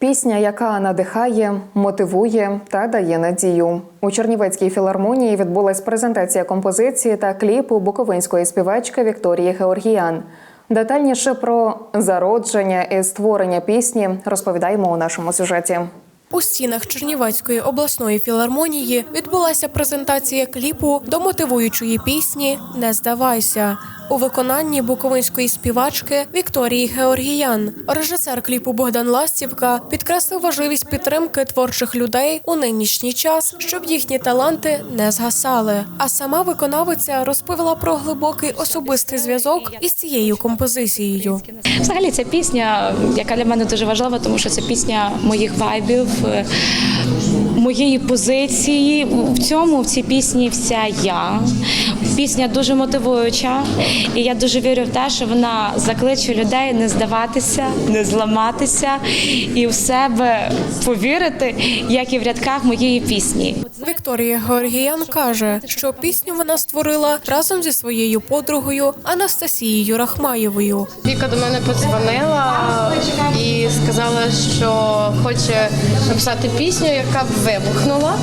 Пісня, яка надихає, мотивує та дає надію. У Чернівецькій філармонії відбулась презентація композиції та кліпу буковинської співачки Вікторії Георгіян. Детальніше про зародження і створення пісні розповідаємо у нашому сюжеті. У стінах Чернівецької обласної філармонії відбулася презентація кліпу до мотивуючої пісні Не здавайся у виконанні буковинської співачки Вікторії Георгіян. Режисер кліпу Богдан Ластівка підкреслив важливість підтримки творчих людей у нинішній час, щоб їхні таланти не згасали. А сама виконавиця розповіла про глибокий особистий зв'язок із цією композицією. Взагалі, ця пісня, яка для мене дуже важлива, тому що це пісня моїх вайбів, е, моєї позиції. В цьому в цій пісні вся я. Пісня дуже мотивуюча, і я дуже вірю в те, що вона закличе людей не здаватися, не зламатися і в себе повірити, як і в рядках моєї пісні. Вікторія Георгіян каже, що пісню вона створила разом зі своєю подругою Анастасією Рахмаєвою. Віка до мене подзвонила і сказала, що хоче написати пісню, яка б вибухнула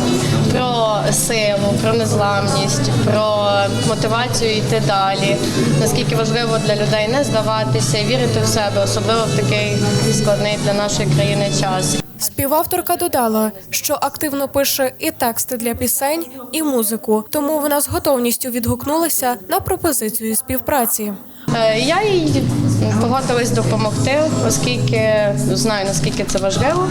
про силу, про незламність, про мотивацію йти далі. Наскільки важливо для людей не здаватися вірити в себе, особливо в такий складний для нашої країни час. Співавторка додала, що активно пише і тексти для пісень, і музику, тому вона з готовністю відгукнулася на пропозицію співпраці. Е, Я їй погодилась допомогти, оскільки знаю наскільки це важливо.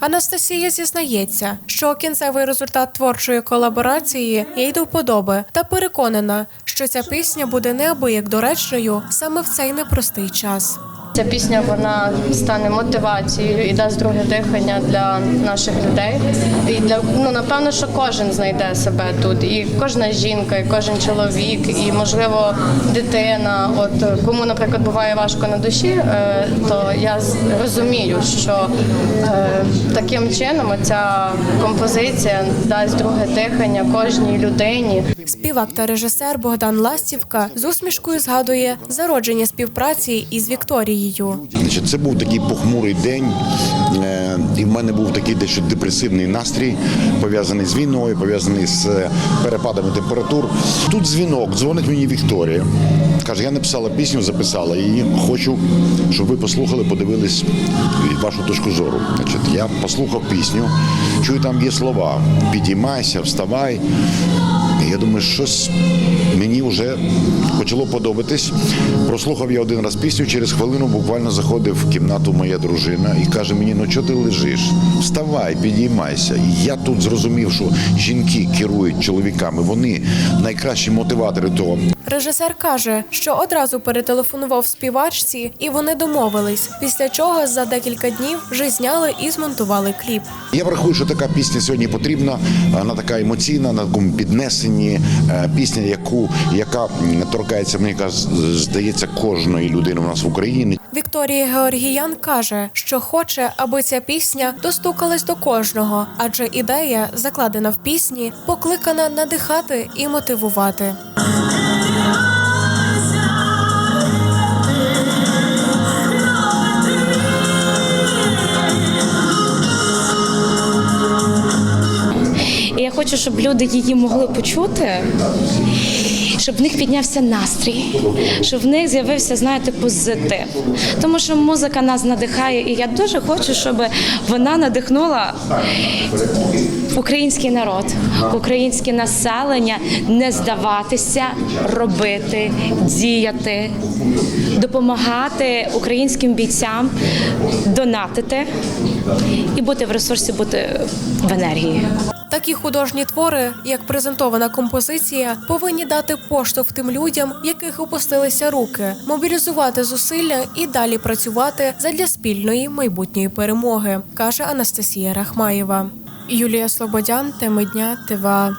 Анастасія зізнається, що кінцевий результат творчої колаборації їй до вподоби, та переконана, що ця пісня буде неабияк доречною саме в цей непростий час. Ця пісня вона стане мотивацією і дасть друге дихання для наших людей. І для ну напевно, що кожен знайде себе тут, і кожна жінка, і кожен чоловік, і можливо дитина. От кому, наприклад, буває важко на душі, е, то я розумію, що е, таким чином ця композиція дасть друге дихання кожній людині. Співак та режисер Богдан Ластівка з усмішкою згадує зародження співпраці із Вікторією. Значить, це був такий похмурий день, е, і в мене був такий дещо депресивний настрій, пов'язаний з війною, пов'язаний з е, перепадами температур. Тут дзвінок, дзвонить мені Вікторія. Каже, я написала пісню, записала її. Хочу, щоб ви послухали, подивились вашу точку зору. Значить, я послухав пісню, чую, там є слова: підіймайся, вставай. Я думаю, щось мені вже почало подобатись. Прослухав я один раз пісню, через хвилину буквально заходив в кімнату моя дружина і каже мені: ну чого ти лежиш? Вставай, підіймайся. І я тут зрозумів, що жінки керують чоловіками, вони найкращі мотиватори того. Режисер каже, що одразу перетелефонував співачці, і вони домовились. Після чого за декілька днів вже зняли і змонтували кліп. Я врахую, що така пісня сьогодні потрібна. Вона така емоційна, на такому піднесенні. Е, Пісня, яку яка торкається, мені яка, здається, кожної людини у нас в Україні. Вікторія Георгіян каже, що хоче, аби ця пісня достукалась до кожного, адже ідея, закладена в пісні, покликана надихати і мотивувати. Хочу, щоб люди її могли почути, щоб в них піднявся настрій, щоб в них з'явився, знаєте, позитив. Тому що музика нас надихає, і я дуже хочу, щоб вона надихнула український народ, українське населення не здаватися, робити, діяти, допомагати українським бійцям донатити і бути в ресурсі, бути в енергії. Такі художні твори, як презентована композиція, повинні дати поштовх тим людям, яких опустилися руки, мобілізувати зусилля і далі працювати задля спільної майбутньої перемоги, каже Анастасія Рахмаєва. Юлія Слободян, теми дня ТВА.